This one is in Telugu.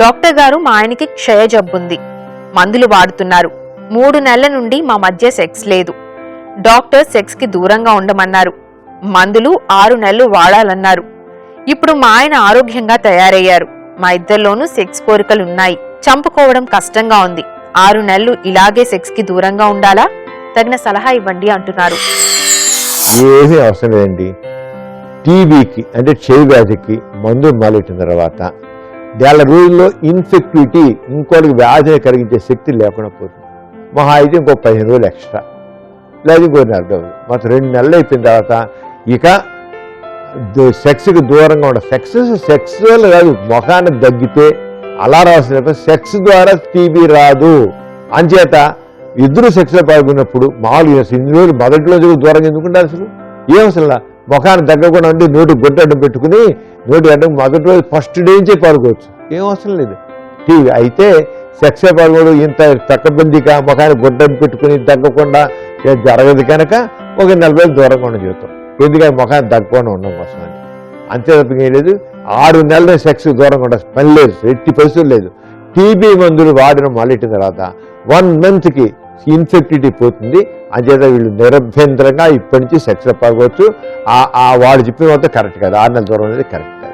డాక్టర్ గారు మా ఆయనకి క్షయ జబ్బుంది. మందులు వాడుతున్నారు. మూడు నెలల నుండి మా మధ్య సెక్స్ లేదు. డాక్టర్ సెక్స్కి దూరంగా ఉండమన్నారు. మందులు ఆరు నెలలు వాడాలన్నారు. ఇప్పుడు మా ఆయన ఆరోగ్యంగా తయారయ్యారు. మా ఇద్దరిలోనూ సెక్స్ కోరికలు ఉన్నాయి చంపుకోవడం కష్టంగా ఉంది. ఆరు నెలలు ఇలాగే సెక్స్కి దూరంగా ఉండాలా? తగిన సలహా ఇవ్వండి అంటున్నారు. ఏమీ అవసరం లేదండి టీబీకి అంటే చెవి వ్యాధికి మందు మొదలెట్టిన తర్వాత. నెల రోజుల్లో ఇన్ఫెక్టివిటీ ఇంకోటికి వ్యాధిని కలిగించే శక్తి లేకుండా పోతుంది. మహా అయితే ఇంకో పదిహేను రోజులు ఎక్స్ట్రా లేదు ఇంకో నెల రోజులు. మొత్తం రెండు నెలలు అయిపోయిన తర్వాత ఇక సెక్స్కి దూరంగా ఉండ సెక్స్ సెక్సువల్ కాదు ముఖాన్ని దగ్గితే అలా రాసిన సెక్స్ ద్వారా టీబీ రాదు. అంచేత ఇద్దరు సెక్స్లో పాల్గొన్నప్పుడు మామూలుగా ఇన్ని రోజులు మొదటి రోజు దూరంగా ఎందుకుంటారు అసలు? ఏం అసలు? ముఖాన్ని తగ్గకుండా ఉండి నోటి గుడ్డడ్డం పెట్టుకుని నోటి అడ్డం మొదటి రోజు ఫస్ట్ డే నుంచే పాల్గొవచ్చు ఏం అవసరం లేదు. టీవీ అయితే సెక్సే పాల్గొడు ఇంత తక్కబందిగా ముఖాన్ని గుడ్డ పెట్టుకుని తగ్గకుండా జరగదు కనుక ఒక నలభై దూరంగా ఉన్న జీవితం. ఎందుకంటే ముఖాన్ని తగ్గకుండా ఉండడం కోసం అని. అంతే తప్ప లేదు. ఆరు నెలల సెక్స్ దూరంగా ఉండాలి పని లేదు. ఎట్టి పరిస్థితులు లేదు. టీబీ మందులు వాడిన మొదలెట్టిన తర్వాత వన్ మంత్కి ఇన్ఫెక్టివిటీ పోతుంది. అంచేత వీళ్ళు నిరభ్యంతరంగా ఇప్పటి నుంచి సెక్స్ పాల్గొచ్చు ఆ ఆ వాడు చెప్పిన మొత్తం కరెక్ట్ కాదు. ఆరు నెలల దూరం అనేది కరెక్ట్ కాదు.